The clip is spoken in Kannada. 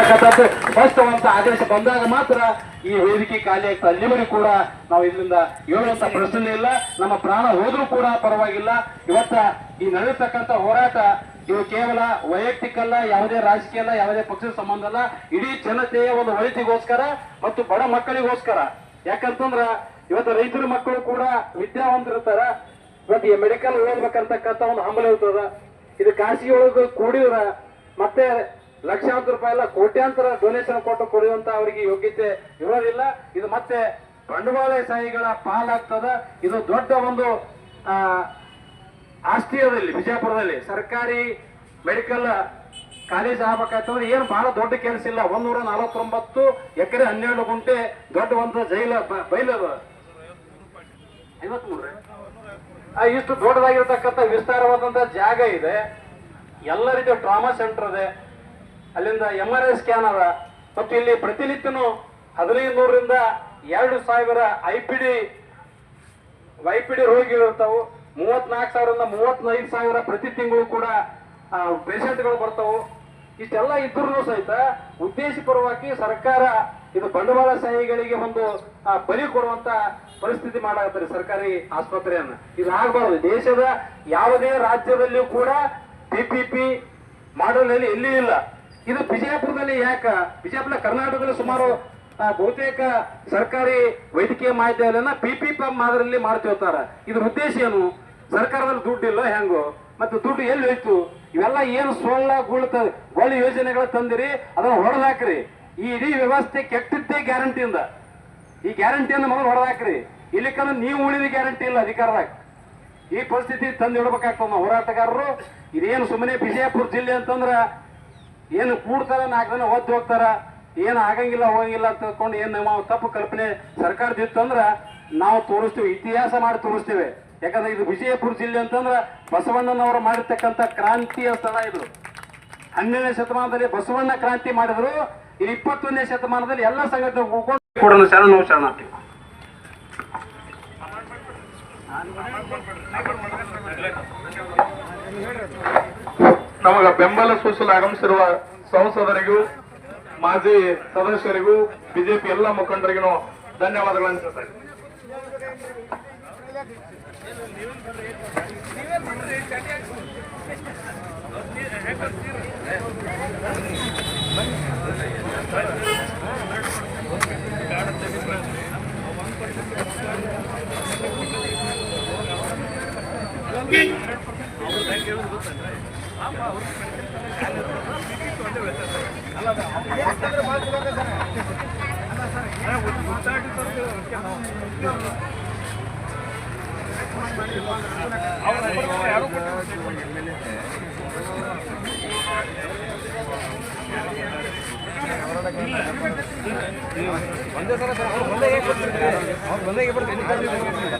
ಸ್ಪಷ್ಟವಂತ ಆದೇಶ ಬಂದಾಗ ಮಾತ್ರ ಈ ವೇದಿಕೆ ಖಾಲಿ ಆಗ್ತದೆ ಅಲ್ಲಿವರೆಗೂ ಕೂಡ ನಾವು ಇಲ್ಲಿಂದ ಹೇಳುವಂತ ಪ್ರಶ್ನೆ ಇಲ್ಲ. ನಮ್ಮ ಪ್ರಾಣ ಹೋದ್ರೂ ಕೂಡ ಪರವಾಗಿಲ್ಲ. ಇವತ್ತ ಈ ನಡೆಯತಕ್ಕಂತ ಹೋರಾಟ ಇದು ಕೇವಲ ವೈಯಕ್ತಿಕ ಅಲ್ಲ, ಯಾವುದೇ ರಾಜಕೀಯ ಅಲ್ಲ, ಯಾವುದೇ ಪಕ್ಷದ ಸಂಬಂಧ ಅಲ್ಲ. ಇಡೀ ಜನತೆಯ ಒಂದು ಒಳಿತಿಗೋಸ್ಕರ ಮತ್ತು ಬಡ ಮಕ್ಕಳಿಗೋಸ್ಕರ. ಯಾಕಂತಂದ್ರ ಇವತ್ತು ರೈತರ ಮಕ್ಕಳು ಕೂಡ ವಿದ್ಯಾವಂತರಿರ್ತಾರ. ಇವತ್ತು ಮೆಡಿಕಲ್ ಓದ್ಬೇಕಂತಕ್ಕಂಥ ಒಂದು ಹಂಬಲ ಇರ್ತದ. ಇದು ಖಾಸಗಿ ಒಳಗೆ ಕೂಡಿದ್ರ ಮತ್ತೆ ಲಕ್ಷಾಂತರ ರೂಪಾಯಿ ಎಲ್ಲ ಕೋಟ್ಯಾಂತರ ಡೊನೇಷನ್ ಕೊಟ್ಟು ಕೊಡುವಂತ ಅವರಿಗೆ ಯೋಗ್ಯತೆ ಇರೋದಿಲ್ಲ. ಇದು ಮತ್ತೆ ಬಂಡವಾಳಶಾಹಿಗಳ ಪಾಲಾಗ್ತದ. ಇದು ದೊಡ್ಡ ಒಂದು ಆಸ್ತಿಯದಲ್ಲಿ ಬಿಜಾಪುರದಲ್ಲಿ. ಸರ್ಕಾರಿ ಮೆಡಿಕಲ್ ಕಾಲೇಜ್ ಆಗ್ಬೇಕಾಯ್ತಂದ್ರೆ ಏನು ಬಹಳ ದೊಡ್ಡ ಕೆಲಸ ಇಲ್ಲ. ಒಂದೂರ ನಲವತ್ತೊಂಬತ್ತು ಎಕರೆ ಹನ್ನೆರಡು ಗುಂಟೆ ದೊಡ್ಡ ಒಂದು ಜೈಲ ಬೈಲದ ಆ, ಇಷ್ಟು ದೊಡ್ಡದಾಗಿರ್ತಕ್ಕಂಥ ವಿಸ್ತಾರವಾದಂತ ಜಾಗ ಇದೆ. ಎಲ್ಲ ರೀತಿಯ ಟ್ರಾಮಾ ಸೆಂಟರ್ ಇದೆ. ಅಲ್ಲಿಂದ ಎಂ ಆರ್ ಐ ಸ್ಕ್ಯಾನ್ ಅದ. ಮತ್ತು ಇಲ್ಲಿ ಪ್ರತಿನಿತ್ಯನೂ ಹದಿನೈದು ನೂರರಿಂದ ಎರಡು ಸಾವಿರ ಐ ಪಿ ಡಿ ವೈಪಿಡಿ ರೋಗಿಗಳು ರೋಗಿಗಳಿರ್ತಾವೆ ಮೂವತ್ನಾಲ್ಕು ಸಾವಿರದಿಂದ ಮೂವತ್ತೈದು ಸಾವಿರ ಪ್ರತಿ ತಿಂಗಳು ಕೂಡ ಪೇಷಂಟ್ಗಳು ಬರ್ತಾವೆ. ಇಷ್ಟೆಲ್ಲ ಇದ್ರೂ ಸಹಿತ ಉದ್ದೇಶಪೂರ್ವಕವಾಗಿ ಸರ್ಕಾರ ಇದು ಬಂಡವಾಳಶಾಹಿಗಳಿಗೆ ಒಂದು ಬಲಿ ಕೊಡುವಂತ ಪರಿಸ್ಥಿತಿ ಮಾಡಾಕತ್ತಾರೆ ಸರ್ಕಾರಿ ಆಸ್ಪತ್ರೆಯನ್ನು. ಇದು ಆಗಬಾರದು. ದೇಶದ ಯಾವುದೇ ರಾಜ್ಯದಲ್ಲಿಯೂ ಕೂಡ ಪಿಪಿಪಿ ಮಾಡಲ್ ಅಲ್ಲಿ ಎಲ್ಲಿ ಇಲ್ಲ. ಇದು ಬಿಜಾಪುರದಲ್ಲಿ ಯಾಕ? ಬಿಜಾಪುರ ಕರ್ನಾಟಕದಲ್ಲಿ ಸುಮಾರು ಬಹುತೇಕ ಸರ್ಕಾರಿ ವೈದ್ಯಕೀಯ ಮಾಹಿತಿಯನ್ನ ಪಿ ಪಿ ಪಿ ಮಾದರಿಯಲ್ಲಿ ಮಾಡ್ತಿರ್ತಾರ ಇದ್ರ ಉದ್ದೇಶ ಏನು? ಸರ್ಕಾರದಲ್ಲಿ ದುಡ್ಡಿಲ್ಲ ಹೆಂಗು? ಮತ್ತು ದುಡ್ಡು ಎಲ್ಲಿ ಹೋಯ್ತು? ಇವೆಲ್ಲ ಏನು ಸೊಳ್ಳ ಗುಳ್ತ ಗೊಳ್ಳ ಯೋಜನೆಗಳ ತಂದಿರಿ, ಅದನ್ನ ಹೊಡೆದಾಕ್ರಿ ಈ ಇಡೀ ವ್ಯವಸ್ಥೆ ಕೆಟ್ಟಿದ್ದೇ ಗ್ಯಾರಂಟಿಯಿಂದ ಈ ಗ್ಯಾರಂಟಿಯನ್ನು ಮೊದಲು ಹೊಡೆದಾಕ್ರಿ ಇಲ್ಲಿಕಂದ್ರೆ ನೀವು ಉಳಿದ ಗ್ಯಾರಂಟಿ ಇಲ್ಲ ಅಧಿಕಾರದಾಗ. ಈ ಪರಿಸ್ಥಿತಿ ತಂದು ಇಡಬೇಕಾಗ್ತದ ಹೋರಾಟಗಾರರು. ಇದೇನು ಸುಮ್ಮನೆ ಬಿಜಾಪುರ ಜಿಲ್ಲೆ ಅಂತಂದ್ರ ಏನು ಕೂಡ್ತಾರ ನಾಲ್ಕು ಜನ ಒದ್ದು ಹೋಗ್ತಾರ, ಏನು ಆಗಂಗಿಲ್ಲ, ಹೋಗಂಗಿಲ್ಲ ಅಂತ ತಿಳ್ಕೊಂಡು ಏನು ನಾವು ತಪ್ಪು ಕಲ್ಪನೆ ಸರ್ಕಾರದಿತ್ತಂದ್ರ ನಾವು ತೋರಿಸ್ತೀವಿ, ಇತಿಹಾಸ ಮಾಡಿ ತೋರಿಸ್ತೀವಿ. ಯಾಕಂದ್ರೆ ಇದು ವಿಜಯಪುರ ಜಿಲ್ಲೆ ಅಂತಂದ್ರೆ ಬಸವಣ್ಣನವರು ಮಾಡಿರ್ತಕ್ಕಂಥ ಕ್ರಾಂತಿಯ ಸ್ಥಳ ಇದು. ಹನ್ನೆರಡನೇ ಶತಮಾನದಲ್ಲಿ ಬಸವಣ್ಣ ಕ್ರಾಂತಿ ಮಾಡಿದ್ರು ಇದು ಇಪ್ಪತ್ತೊಂದನೇ ಶತಮಾನದಲ್ಲಿ ಎಲ್ಲ ಸಂಘಟನೆ ಕೂಡ ಶರಣ ಶರಣ ನಮಗ ಬೆಂಬಲ ಸೂಚಲು ಆಗಮಿಸಿರುವ ಸಂಸದರಿಗೂ ಮಾಜಿ ಸದಸ್ಯರಿಗೂ ಬಿಜೆಪಿ ಎಲ್ಲ ಮುಖಂಡರಿಗೂ ಧನ್ಯವಾದಗಳನ್ನು ಹೇಳ್ತಾರೆ ಅವ್ರು ಒಂದೇ ಸಲ ಸರ್ ಅವ್ರು ಒಂದೇ ಅವ್ರು ಒಂದೇ ಬರ್ತೀನಿ